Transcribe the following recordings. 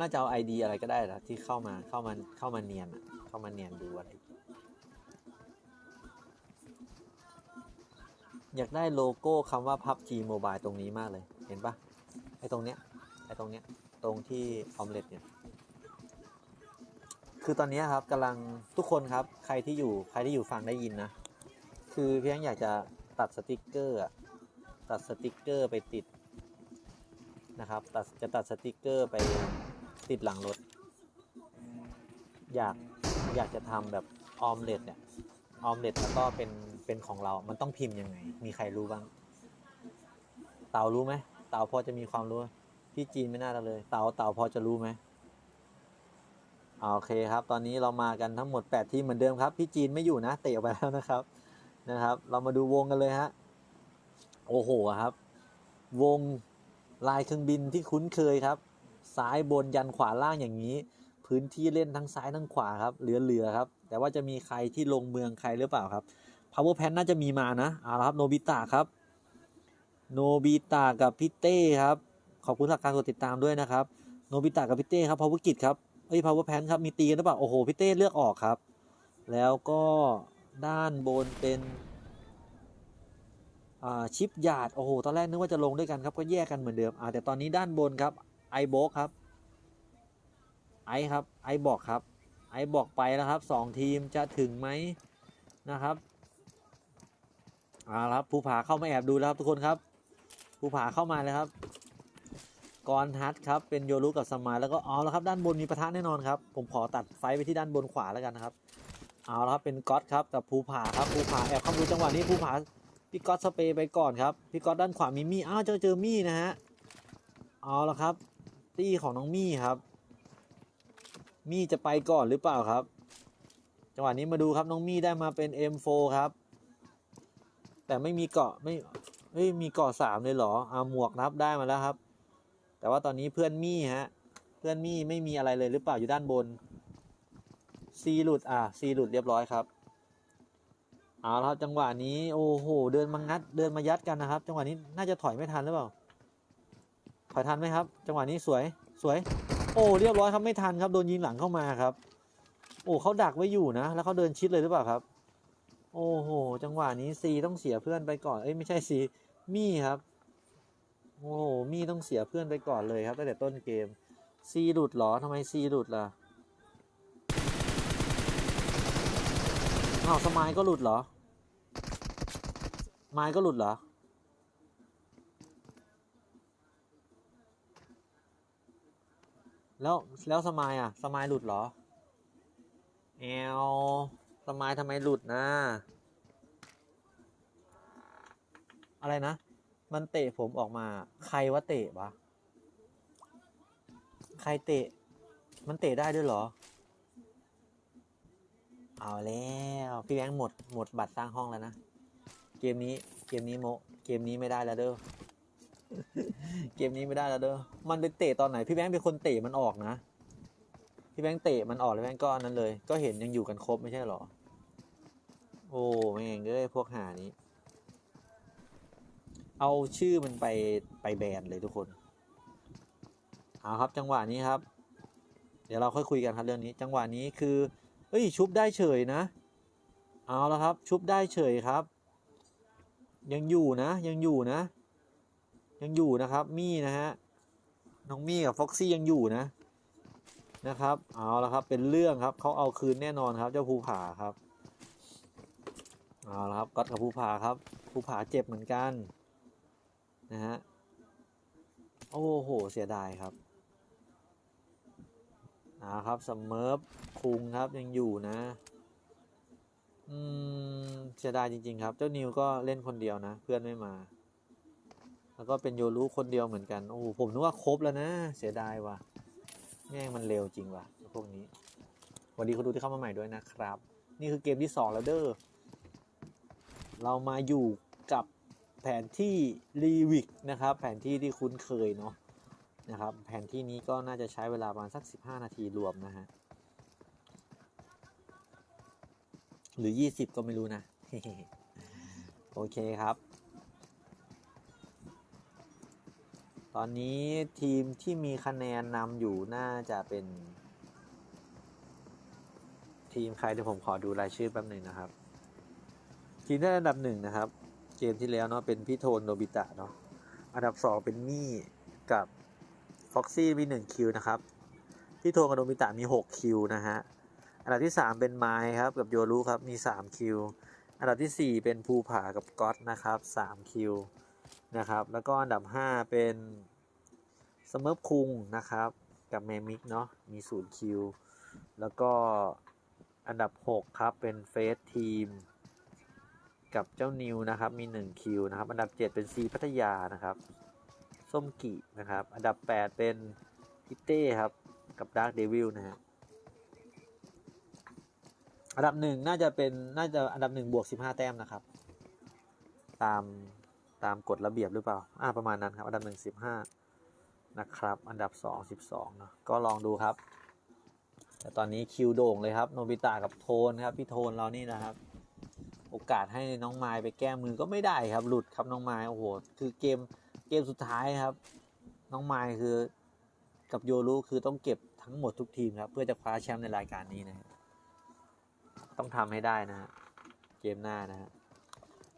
น่าจะเอาไอดีอะไรก็ได้นะที่เข้ามาเข้ามาเข้ามาเนียนอะเข้ามาเนียนดูอะไร อยากได้โลโก้คำว่า PUBG Mobile ตรงนี้มากเลย เห็นปะไอตรงเนี้ยไอตรงเนี้ยตรงที่ออมเล็ตเนี่ย คือตอนนี้ครับกำลังทุกคนครับ ใครที่อยู่ใครที่อยู่ฟังได้ยินนะ คือเพียงอยากจะตัดสติกเกอร์อะตัดสติกเกอร์ไปติดนะครับตัดจะตัดสติกเกอร์ไป ติดหลังรถ อยากอยากจะทำแบบออมเล็ตเนี่ยออมเล็ตแล้วก็เป็นเป็นของเรา มันต้องพิมพ์ยังไง มีใครรู้บ้าง เต่ารู้ไหมเต่าพอจะมีความรู้พี่จีนไม่น่าจะเลย เต่าเต่าพอจะรู้ไหมโอเคครับ ตอนนี้เรามากันทั้งหมด 8 ทีมเหมือนเดิมครับ พี่จีนไม่อยู่นะ เตะไปแล้วนะครับนะครับ เรามาดูวงกันเลยฮะโอ้โหครับ วงลายเครื่องบินที่คุ้นเคยครับ ซ้ายบนยันขวาล่างอย่างนี้ พื้นที่เล่นทั้งซ้ายทั้งขวาครับเหลือๆครับ แต่ว่าจะมีใครที่ลงเมืองใครหรือเปล่าครับ power pan น่าจะมีมานะเอาละครับโนบิตะครับโนบิตะกับพี่เต้ครับ ขอบคุณสำหรับการกดติดตามด้วยนะครับโนบิตะกับพี่เต้ครับพาวเวอร์กิจครับเอ้ยพาวเวอร์แพนครับมีตีกันหรือเปล่าโอ้โหพี่เต้เลือกออกครับ แล้วก็ด้านบนเป็นชิปหยาดโอ้โหตอนแรกนึกว่าจะลงด้วยกันครับก็แยกกันเหมือนเดิมอ่าแต่ตอนนี้ด้านบนครับ ไอโบกครับ ไอครับ ไอบอกครับ ไอบอกไปแล้วครับสองทีมจะถึงไหมนะครับเอาละครับภูผาเข้ามาแอบดูแล้วครับทุกคนครับภูผาเข้ามาเลยครับกรฮัทครับเป็นโยรุกับสมายแล้วก็เอาแล้วครับด้านบนมีปะทะแน่นอนครับ ผมขอตัดไฟไปที่ด้านบนขวาแล้วกันนะครับเอาแล้วครับเป็นก๊อตครับกับภูผาครับภูผาแอบเข้าดูจังหวะนี้ภูผาพี่ก๊อตสเปรย์ไปก่อนครับพี่ก๊อตด้านขวามีมี่อ้าวเจอเจอมี่นะฮะเอาแล้วครับ ตี้ของน้องมี่ครับ มี่จะไปก่อนหรือเปล่าครับ จังหวะนี้มาดูครับน้องมี่ได้มาเป็น M4 ครับ แต่ไม่มีเกาะไม่เฮ้ยมีเกาะสามเลยเหรอเอาหมวกนับได้มาแล้วครับ แต่ว่าตอนนี้เพื่อนมี่ฮะ เพื่อนมี่ไม่มีอะไรเลยหรือเปล่าอยู่ด้านบนซีหลุดอะซีหลุดเรียบร้อยครับเอาละครับจังหวะนี้โอ้โห เดินมางัดเดินมายัดกันนะครับ จังหวะนี้น่าจะถอยไม่ทันหรือเปล่า ถอยทันไหมครับ จังหวะนี้สวยสวย โอ้เรียบร้อยครับไม่ทันครับโดนยิงหลังเข้ามาครับ โอ้เขาดักไว้อยู่นะ แล้วเขาเดินชิดเลยหรือเปล่าครับ โอ้โหจังหวะนี้ซีต้องเสียเพื่อนไปก่อนเอ้ยไม่ใช่ซีมี่ครับ โอ้โหมี่ต้องเสียเพื่อนไปก่อนเลยครับตั้งแต่ต้นเกมซีหลุดเหรอทำไมซีหลุดล่ะอ้าวสมายก็หลุดเหรอ ไมายก็หลุดเหรอ แล้วแล้วสมายอะ สมายหลุดเหรอแอลสมายทำไมหลุดนะ อะไรนะ มันเตะผมออกมา ใครว่าเตะวะใครเตะ มันเตะได้ด้วยเหรอ เอาแล้ว พี่แบงค์หมดหมดบัตรสร้างห้องแล้วนะ เกมนี้ เกมนี้โม เกมนี้ไม่ได้แล้วเด้อ เกมนี้ไม่ได้แล้วเด้อ มันไปเตะตอนไหน พี่แบงค์เป็นคนเตะมันออกนะ พี่แบงค์เตะมันออกแล้วแบงค์ก็อันนั้นเลย ก็เห็นยังอยู่กันครบไม่ใช่หรอ โอ้แม่งเอ้ยพวกหานี้ เอาชื่อมันไปไปแบนเลยทุกคน เอาครับจังหวะนี้ครับ เดี๋ยวเราค่อยคุยกันครับเรื่องนี้ จังหวะนี้คือ เอ้ยชุบได้เฉยนะ เอาแล้วครับ ชุบได้เฉยครับ ยังอยู่นะ ยังอยู่นะ ยังอยู่นะครับมี่นะฮะน้องมี่กับฟ็อกซี่ยังอยู่นะนะครับ เอาแล้วครับเป็นเรื่องครับเขาเอาคืนแน่นอนครับ เจ้าภูผาครับเอาละครับก๊อตกับภูผาครับภูผาเจ็บเหมือนกันนะฮะโอ้โหเสียดายครับนะครับสมเมอร์ฟคุงครับยังอยู่นะอืมเสียดายจริง ๆ ครับ เจ้านิวก็เล่นคนเดียวนะ เพื่อนไม่มา แล้วก็เป็นโยรู้คนเดียวเหมือนกัน โอ้ผมนึกว่าครบแล้วนะ เสียดายว่ะแม่งมันเร็วจริงว่ะพวกนี้สวัสดีคนดูที่เข้ามาใหม่ด้วยนะครับ นี่คือเกมที่สองแล้วเด้อเรามาอยู่กับแผนที่รีวิกนะครับ แผนที่ที่คุ้นเคยเนาะนะครับ แผนที่นี้ก็น่าจะใช้เวลาประมาณสัก 15 นาทีรวมนะฮะหรือ 20 ก็ไม่รู้นะ โอเคครับ ตอนนี้ทีมที่มีคะแนนนำอยู่น่าจะเป็น ทีมใครเดี๋ยวผมขอดูรายชื่อแป๊บหนึ่งนะครับ ทีมได้อันดับหนึ่งนะครับ เกมที่แล้วเนาะเป็นพี่โทนโนบิตะเนาะอันดับสองเป็นมี่กับฟ็อกซี่มีหนึ่งคิวนะครับ พี่โทนกับโนบิตะมีหกคิวนะฮะอันดับที่สามเป็นไมค์ครับกับโยรุครับมีสามคิวอันดับที่สี่เป็นภูผากับก๊อตนะครับสามคิว นะครับ แล้วก็อันดับห้าเป็นสมิร์ฟคุงนะครับ กับเมมิกเนาะมีศูนย์คิวแล้วก็อันดับ 6 ครับ เป็นเฟสทีมกับเจ้านิวนะครับ มี1คิวนะครับ อันดับ 7 เป็นซีพัทยานะครับ ส้มกินะครับ อันดับ 8 เป็นพิเต้ครับ กับดาร์ d เดวิลนะฮะอันดับหนึ่งน่าจะเป็นน่าจะอันดับหนึ่งบวก 15 แต้มนะครับ ตาม ตามกฎระเบียบหรือเปล่า อ่า ประมาณนั้นครับ อันดับหนึ่ง15นะครับ อันดับ2 12เนาะ ก็ลองดูครับ แต่ตอนนี้คิวโด่งเลยครับ โนบิตะกับโทนครับ พี่โทนเรานี่นะครับ โอกาสให้น้องไม้ไปแก้มือก็ไม่ได้ครับ หลุดครับน้องไม้โอ้โห คือเกม เกมสุดท้ายครับ น้องไม้คือกับโยรุคือต้องเก็บทั้งหมดทุกทีมครับ เพื่อจะคว้าแชมป์ในรายการนี้นะฮะต้องทำให้ได้นะฮะ เกมหน้านะฮะ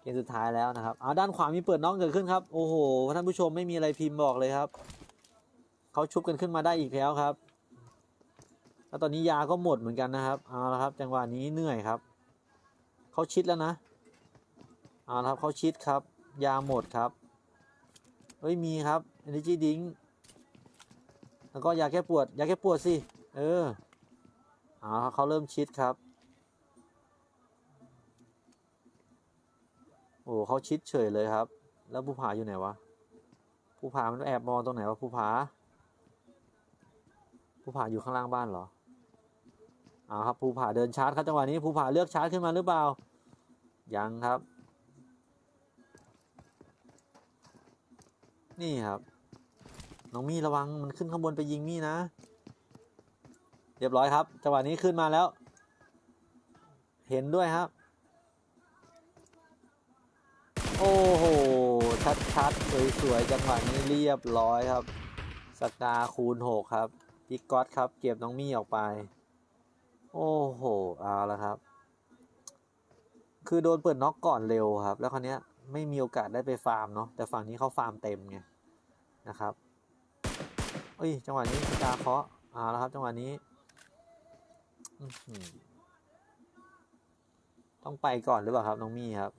เกมสุดท้ายแล้วนะครับเอาด้านขวามีเปิดน้องเกิดขึ้นครับโอ้โหท่านผู้ชมไม่มีอะไรพิมพ์บอกเลยครับเขาชุบกันขึ้นมาได้อีกแล้วครับแล้วตอนนี้ยาก็หมดเหมือนกันนะครับเอาละครับ จังหวะนี้เหนื่อยครับเขาชิดแล้วนะเอาละครับเขาชิดครับ ยาหมดครับเฮ้ยมีครับ energy d r i n แล้วก็ยาแก้ปวดยาแก้ปวดสิเออเอาเขาเริ่มชิดครับ โอ้เขาชิดเฉยเลยครับ แล้วผู้ผาอยู่ไหนวะผู้ผามันแอบมองตรงไหนวะผู้ผาผู้ผาอยู่ข้างล่างบ้านเหรอเอาครับภูผาเดินชาร์จครับจังหวะนี้ภูผาเลือกชาร์จขึ้นมาหรือเปล่า ยังครับ นี่ครับ น้องมี่ระวังมันขึ้นข้างบนไปยิงมี่นะ เรียบร้อยครับ จังหวะนี้ขึ้นมาแล้ว เห็นด้วยครับ ชัดๆ สวยๆ จังหวะนี้เรียบร้อยครับ สกาคูณหกครับพิกก๊อตครับ เก็บน้องมี่ออกไป โอ้โห เอาละครับ คือโดนเปิดน็อกก่อนเร็วครับ แล้วคราวเนี้ยไม่มีโอกาสได้ไปฟาร์มเนาะ แต่ฝั่งนี้เขาฟาร์มเต็มไงนะครับเอ้ย จังหวะนี้สกาเคาะเอาละครับ จังหวะนี้ต้องไปก่อนหรือเปล่าครับน้องมี่ครับ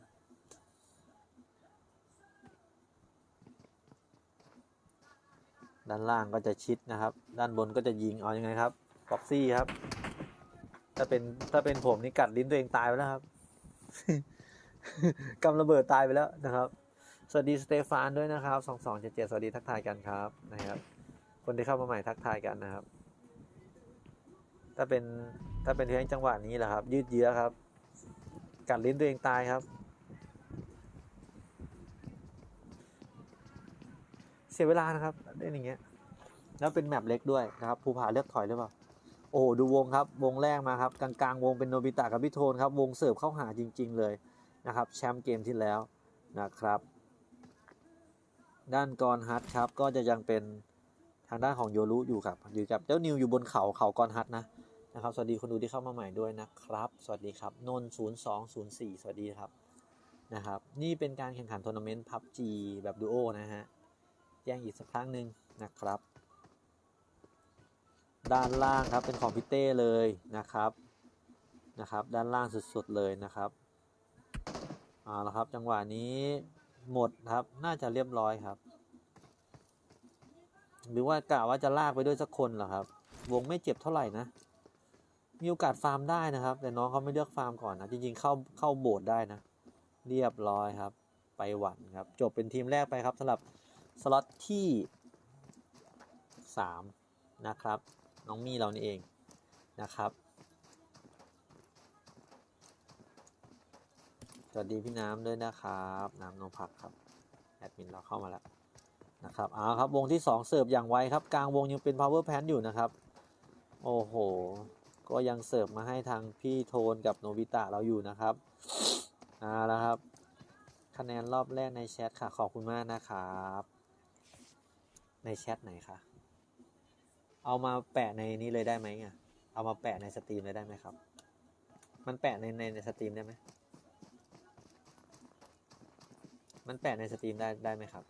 ด้านล่างก็จะชิดนะครับ ด้านบนก็จะยิงเอาอยัางไงครับฟ็อกซี่ครับ ถ้าเป็นถ้าเป็นผมนี่กัดลิ้นตัวเองตายไปแล้วครับกำระเบิดตายไปแล้วนะครับ สวัสดีสเตฟานด้วยนะครับสองสองเจ็ดเจ็ดสวัสดีทักทายกันครับนะครับ คนที่เข้ามาใหม่ทักทายกันนะครับ ถ้าเป็นถ้าเป็นเพียงจังหวะนี้แหละครับ ยืดเยื้อครับ กัดลิ้นตัวเองตายครับ เสียเวลานะครับเล่นอย่างเงี้ย แล้วเป็นแมปเล็กด้วยนะครับภูผาเลือกถอยหรือเปล่าโอ้โหดูวงครับวงแรกมาครับกลางๆวงเป็นโนบิตะกับพี่โทนครับวงเสิร์ฟเข้าหาจริง ๆ เลยนะครับแชมป์เกมที่แล้วนะครับ ด้านกรฮัทครับก็จะยังเป็นทางด้านของโยรุอยู่ครับอยู่กับเจ้านิวอยู่บนเขาเขากรฮัทนะนะครับสวัสดีคนดูที่เข้ามาใหม่ด้วยนะครับ สวัสดีครับนนศูนย์สองศูนย์สี่สวัสดีครับนะครับ นี่เป็นการแข่งขันทัวร์นาเมนต์พับจีแบบดูโอนะฮะ แจ้งอีกสักครั้งหนึ่งนะครับ ด้านล่างครับเป็นของพี่เต้เลยนะครับนะครับด้านล่างสุดๆเลยนะครับเอาละครับจังหวะนี้หมดครับน่าจะเรียบร้อยครับ หรือว่ากะว่าจะลากไปด้วยสักคนเหรอครับ วงไม่เจ็บเท่าไหร่นะมีโอกาสฟาร์มได้นะครับ แต่น้องเขาไม่เลือกฟาร์มก่อนนะจริงๆเข้าเข้าโบสถ์ได้นะ เรียบร้อยครับ ไปหวันครับ จบเป็นทีมแรกไปครับสำหรับ สล็อตที่ 3 นะครับ น้องมี่เรานี่เองนะครับ สวัสดีพี่น้ำด้วยนะครับ น้ำนงผักครับ แอดมินเราเข้ามาแล้วนะครับเอาครับ วงที่ 2 เสิร์ฟอย่างไวครับ กลางวงยังเป็น power pan อยู่นะครับ โอ้โห ก็ยังเสิร์ฟมาให้ทางพี่โทนกับโนบิตะเราอยู่นะครับเอาแล้วครับ คะแนนรอบแรกในแชทค่ะ ขอบคุณมากนะครับ ในแชทไหนคะเอามาแปะในนี้เลยได้ไหมอะเอามาแปะในสตรีมเลยได้ไหมครับ มันแปะในในในสตรีมได้ไหมมันแปะในสตรีมได้ได้ไหมครับ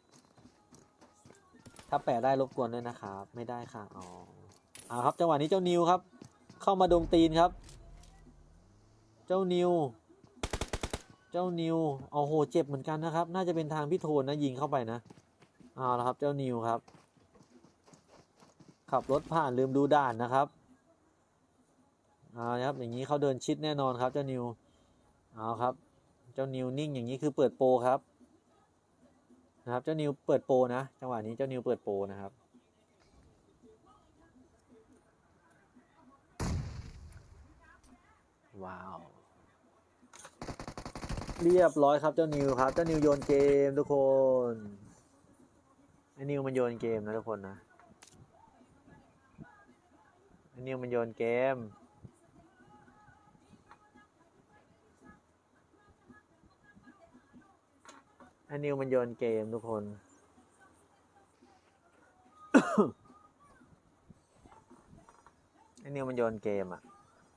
ถ้าแปะได้รบกวนด้วยนะครับ ไม่ได้ค่ะอ๋อเอาครับจังหวะนี้เจ้านิวครับ เข้ามาดงตีนครับ เจ้านิว เจ้านิวเอาโหเจ็บเหมือนกันนะครับ น่าจะเป็นทางพี่โทนนะยิงเข้าไปนะเอาละครับ เจ้านิวครับ ขับรถผ่านลืมดูด่านนะครับเอาครับอย่างนี้เขาเดินชิดแน่นอนครับเจ้านิวเอาครับ เจ้านิวนิ่งอย่างนี้คือเปิดโปรครับนะครับเจ้านิวเปิดโปรนะจังหวะนี้เจ้านิวเปิดโปรนะครับว้าวเรียบร้อยครับเจ้านิวครับเจ้านิวโยนเกมทุกคนไอ้นิวมันโยนเกมนะทุกคนนะ นิวมันโยนเกมอ้นิวมันโยนเกมทุกคนอ้นิวมันโยนเกมอะ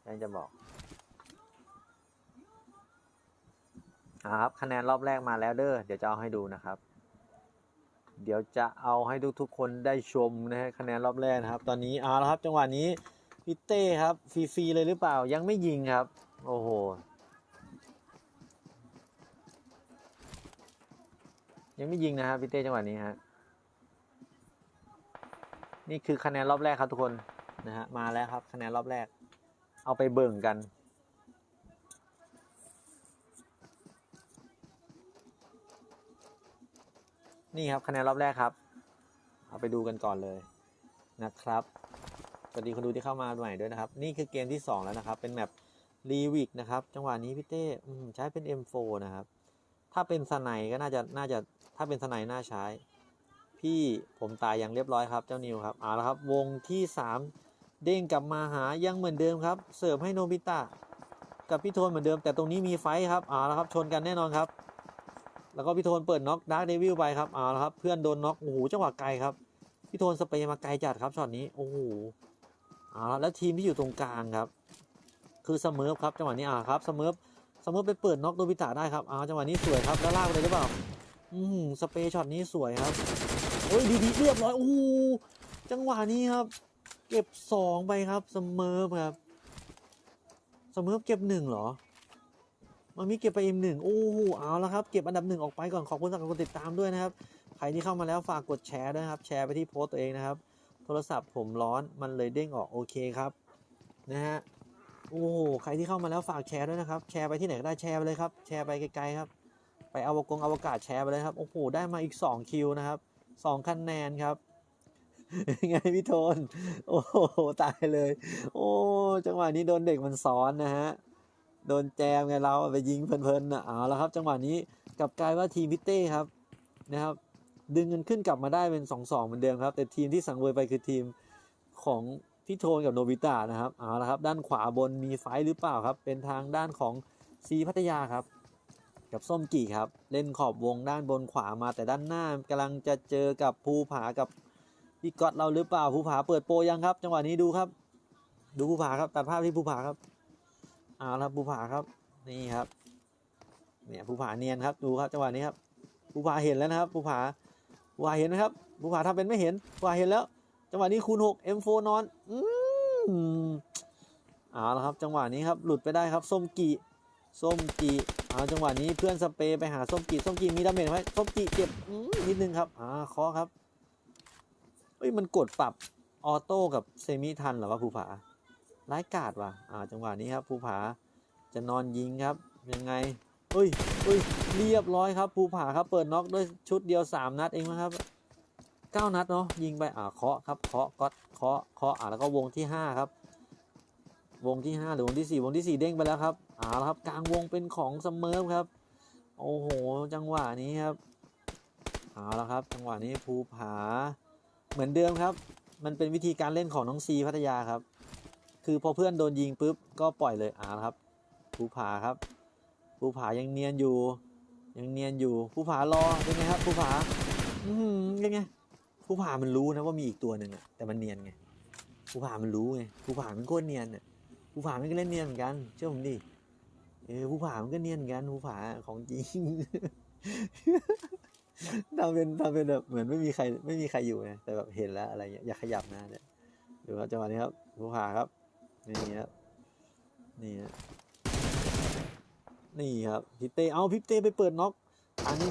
ยังจะบอกอ่าครับคะแนนรอบแรกมาแล้วเด้อ เดี๋ยวจะเอาให้ดูนะครับ เดี๋ยวจะเอาให้ทุกๆคนได้ชมนะฮะคะแนนรอบแรกนะครับ ตอนนี้เอาละครับจังหวะนี้ พี่เต้ครับฟรีๆเลยหรือเปล่ายังไม่ยิงครับ โอ้โหยังไม่ยิงนะครับพี่เต้จังหวะนี้ฮะนี่คือคะแนนรอบแรกครับทุกคนนะฮะมาแล้วครับคะแนนรอบแรก เอาไปเบิ่งกันนี่ครับคะแนนรอบแรกครับ เอาไปดูกันก่อนเลยนะครับ วัสดีคนดูที่เข้ามาใหม่ด้วยนะครับ นี่คือเกมที่ 2 แล้วนะครับ เป็นแมปรีวิกนะครับ จังหวะนี้พี่เต้ใช้เป็น M4 นะครับ ถ้าเป็นสไนก็น่าจะน่าจะถ้าเป็นสไนน่าใช้ พี่ผมตายอย่างเรียบร้อยครับ เจ้านิวครับเอาละครับ วงที่ 3 เด้งกลับมาหายังเหมือนเดิมครับ เสิร์ฟให้โนบิตะกับพี่โทนเหมือนเดิม แต่ตรงนี้มีไฟครับเอาละครับชนกันแน่นอนครับแล้วก็พี่โทนเปิดน็อกดาร์กเดวิลไปครับเอาละครับ เพื่อนโดนน็อกโอ้โหจังหวะไกลครับพี่โทนสเปรย์มาไกลจัดครับช็อตนี้โอ้โห เอาละแล้วทีมที่อยู่ตรงกลางครับ คือเสมอครับจังหวะนี้อ่าครับเสมอเสมอไปเปิดน็อกโดบิตะได้ครับอ่าจังหวะนี้สวยครับแล้วลากไปเลยหรือเปล่า อืมสเปย์ช็อตนี้สวยครับโอ้ยดีๆเรียบร้อยโอ้จังหวะนี้ครับ เก็บสองไปครับเสมอครับเสมอเก็บหนึ่งเหรอมันมีเก็บไปเอ็มหนึ่งโอ้โหเอาละครับ เก็บอันดับหนึ่งออกไปก่อนขอบคุณสำหรับการติดตามด้วยนะครับ ใครที่เข้ามาแล้วฝากกดแชร์ด้วยครับ แชร์ไปที่โพสต์ตัวเองนะครับ โทรศัพท์ผมร้อนมันเลยเด้งออกโอเคครับนะฮะโอ้โหใครที่เข้ามาแล้วฝากแชร์ด้วยนะครับ แชร์ไปที่ไหนก็ได้แชร์ไปเลยครับ แชร์ไปไกลๆครับ ไปเอาวกงอวกาศแชร์ไปเลยครับ โอ้โห ได้มาอีก 2 คิวนะครับ2คะแนนครับไงพี่โทน โอ้โห ตายเลย โอ้ จังหวะนี้โดนเด็กมันซ้อนนะฮะ โดนแจมไงเราไปยิงเพลินๆนะเอาแล้วครับ จังหวะนี้กลับกลายว่าทีมพิเต้ครับนะครับ ดึงเงินขึ้นกลับมาได้เป็น2อสองเหมือนเดิมครับ แต่ทีมที่สังเวยไปคือทีมของพี่โทนกับโนบิตะนะครับเอาละครับ ด้านขวาบนมีไฟหรือเปล่าครับ เป็นทางด้านของซีพัทยาครับ กับส้มกี่ครับ เล่นขอบวงด้านบนขวามาแต่ด้านหน้ากำลังจะเจอกับภูผากับพี่ก๊อตเราหรือเปล่าภูผาเปิดโปยังครับ จังหวะนี้ดูครับ ดูภูผาครับตัดภาพที่ภูผาครับเอาละครับภูผาครับนี่ครับเนี่ยภูผาเนียนครับดูครับจังหวะนี้ครับภูผาเห็นแล้วนะครับภูผา ภูผาเห็นนะครับภูผาทำเป็นไม่เห็นภูผาเห็นแล้ว จังหวะนี้คูณหก M4 นอน อืมเอาละครับ จังหวะนี้ครับ หลุดไปได้ครับ ส้มกีส้มกีเอาจังหวะนี้เพื่อนสเปรย์ไปหาส้มกีส้มกีมีดาเมจไหมส้มกีเจ็บนิดนึงครับ อ่าคอครับเฮ้ยมันกดปรับออโต้กับเซมิทันหรอวะภูผาร้ายกาดว่ะ อ่า จังหวะนี้ครับภูผาจะนอนยิงครับ ยังไง เฮ้ยเฮ้ยเรียบร้อยครับภูผาครับเปิดน็อกด้วยชุดเดียวสามนัดเองนะครับเก้านัดเนาะยิงไปอ่าเคาะครับเคาะก็เคาะเคาะอ่าแล้วก็วงที่ห้าครับ วงที่ห้าหรือวงที่สี่วงที่สี่เด้งไปแล้วครับอ่าแล้วครับกลางวงเป็นของเสมอครับ โอ้โหจังหวะนี้ครับเอาและครับ จังหวะนี้ภูผา เหมือนเดิมครับ มันเป็นวิธีการเล่นของน้องซีพัทยาครับ คือพอเพื่อนโดนยิงปุ๊บก็ปล่อยเลยอ่าละครับภูผาครับ ภูผายังเนียนอยู่ ยังเนียนอยู่ภูผารอเป็นไงครับภูผา อืมยังไงผู้ผ่ามันรู้นะว่ามีอีกตัวหนึ่งอะแต่มันเนียนไงผู้ผ่ามันรู้ไงผู้ผ่ามันโคตรเนียนอะผู้ผ่ามันก็เล่นเนียนเหมือนกันเชื่อผมดิเออผู้ผ่ามันก็เนียนเหมือนกันผู้ผาของจริงทำเป็นทำเป็นแบบเหมือนไม่มีใครไม่มีใครอยู่ไงแต่แบบเห็นแล้วอะไรเงี้ยอย่าขยับนะเนี่ยดูครับจังหวะนี้ครับผู้ผาครับนี่ครับนี่ฮะ นี่ครับพี่เต้เอาพี่เต้ไปเปิดน็อกอันนี้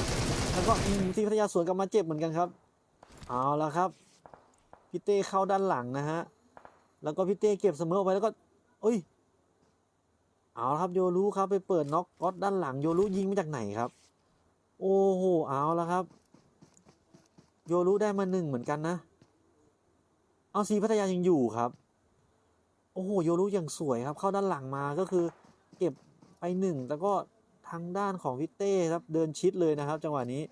แล้วก็ทีพัทยาสวนกลับมาเจ็บเหมือนกันครับ เอาละครับพี่เต้เข้าด้านหลังนะฮะแล้วก็พี่เต้เก็บเสมอไปแล้วก็เอ้ยเอาละครับโยรู้ครับไปเปิดน็อกก๊อตด้านหลังโยรู้ยิงมาจากไหนครับ โอ้โหเอาแล้วครับ โยรุได้มาหนึ่งเหมือนกันนะ เอาซีพัทยายังอยู่ครับ โอ้โหโยรุยังสวยครับ เข้าด้านหลังมาก็คือ ไปหนึ่งแล้วก็ทางด้านของพิเต้ครับเดินชิดเลยนะครับ จังหวะนี้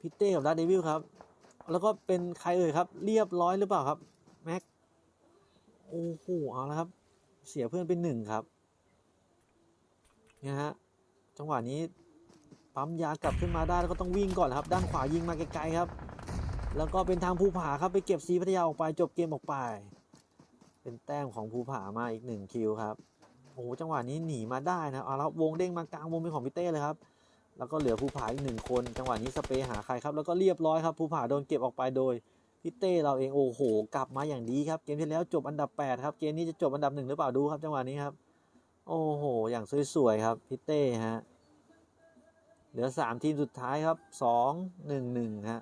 พิเต้กับดัดเดวิลครับ แล้วก็เป็นใครเอ่ยครับ เรียบร้อยหรือเปล่าครับแม็กโอ้โหเอาแล้วครับ เสียเพื่อนเป็นหนึ่งครับเนี่ยฮะจังหวะนี้ปั๊มยากลับขึ้นมาได้แล้วก็ต้องวิ่งก่อนครับ ด้านขวายิงมาไกลๆครับ แล้วก็เป็นทางภูผาครับไปเก็บซีพัทยาออกไปจบเกมออกไป เป็นแต้มของภูผามาอีกหนึ่งคิวครับ โอ้โหจังหวะนี้หนีมาได้นะเอาแล้ววงเด้งมากลางวงเป็นของพี่เต้เลยครับ แล้วก็เหลือภูผาอีกหนึ่งคน จังหวะนี้สเปรย์หาใครครับ แล้วก็เรียบร้อยครับภูผาโดนเก็บออกไปโดยพี่เต้เราเองโอ้โห กลับมาอย่างดีครับ เกมที่แล้วจบอันดับ 8 ครับ เกมนี้จะจบอันดับหนึ่งหรือเปล่าดูครับจังหวะนี้ครับ โอ้โห อย่างสวยๆครับพี่เต้ฮะเหลือสามทีมสุดท้ายครับสองหนึ่งหนึ่งฮะ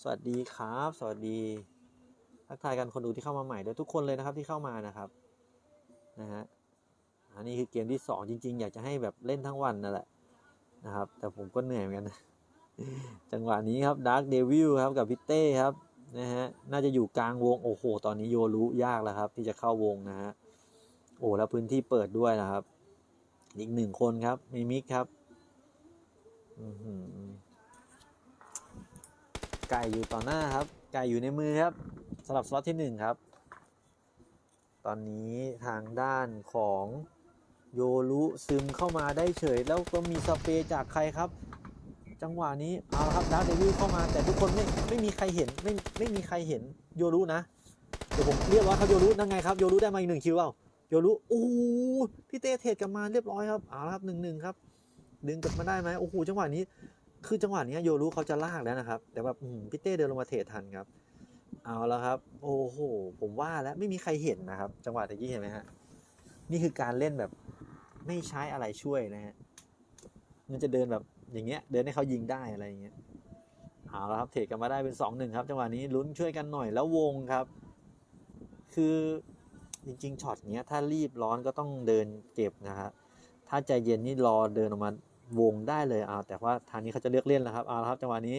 สวัสดีครับ สวัสดีทักทายกันคนดูที่เข้ามาใหม่ด้วยทุกคนเลยนะครับที่เข้ามานะครับ นะฮะอันนี้คือเกมที่สองจริง ๆ อยากจะให้แบบเล่นทั้งวันนั่นแหละนะครับ แต่ผมก็เหนื่อยเหมือนกันนะจังหวะนี้ครับดาร์ d เดวิลครับกับพิเต้ครับนะฮะน่าจะอยู่กลางวงโอ้โห ตอนนี้โยรู้ยากแล้วครับ ที่จะเข้าวงนะฮะโอ้แล้วพื้นที่เปิดด้วยนะครับ อีกหนึ่งคนครับมีมิกครับอื้อหือไก่อยู่ต่อหน้าครับ ไก่อยู่ในมือครับสำหรับสล็อตที่หนึ่งครับ ตอนนี้ทางด้านของโยรุซึมเข้ามาได้เฉย แล้วก็มีสเปรย์จากใครครับ จังหวะนี้เอาละครับดาร์เดวิลเข้ามาแต่ทุกคนไม่ไม่มีใครเห็นไม่ไม่มีใครเห็นโยรุนะเดี๋ยวผมเรียกว่าครับโยรุนั่นไงครับโยรุได้มาอีกหนึ่งคิวเปล่าโยรุโอ้พี่เต้เทรดกลับมาเรียบร้อยครับเอาละครับหนึ่งหนึ่งครับ ดึงกลับมาได้ไหมโอ้โหจังหวะนี้ คือจังหวะนี้โยรู้เขาจะลากแล้วนะครับ แต่แบบพี่เต้เดินลงมาเทรดทันครับ เอาแล้วครับ โอ้โห ผมว่าแล้วไม่มีใครเห็นนะครับ จังหวะตะกี้เห็นไหมฮะ นี่คือการเล่นแบบไม่ใช้อะไรช่วยนะฮะ มันจะเดินแบบอย่างเงี้ย เดินให้เขายิงได้อะไรอย่างเงี้ย เอาแล้วครับ เทรดกันมาได้เป็นสองหนึ่งครับ จังหวะนี้ลุ้นช่วยกันหน่อยแล้ววงครับ คือจริงๆช็อตเนี้ย ถ้ารีบร้อนก็ต้องเดินเก็บนะครับถ้าใจเย็นนี่รอเดินออกมาวงได้เลยเอาแต่ว่าทางนี้เขาจะเลือกเล่นแล้วครับเอาและครับ จังหวะนี้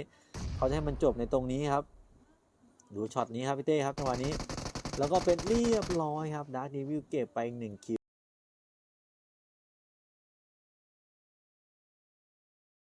เขาจะให้มันจบในตรงนี้ครับ ดูช็อตนี้ครับพี่เต้ครับจังหวะนี้ แล้วก็เป็นเรียบร้อยครับดาร์ d เดวิลเก็บไปหนึ่งคิว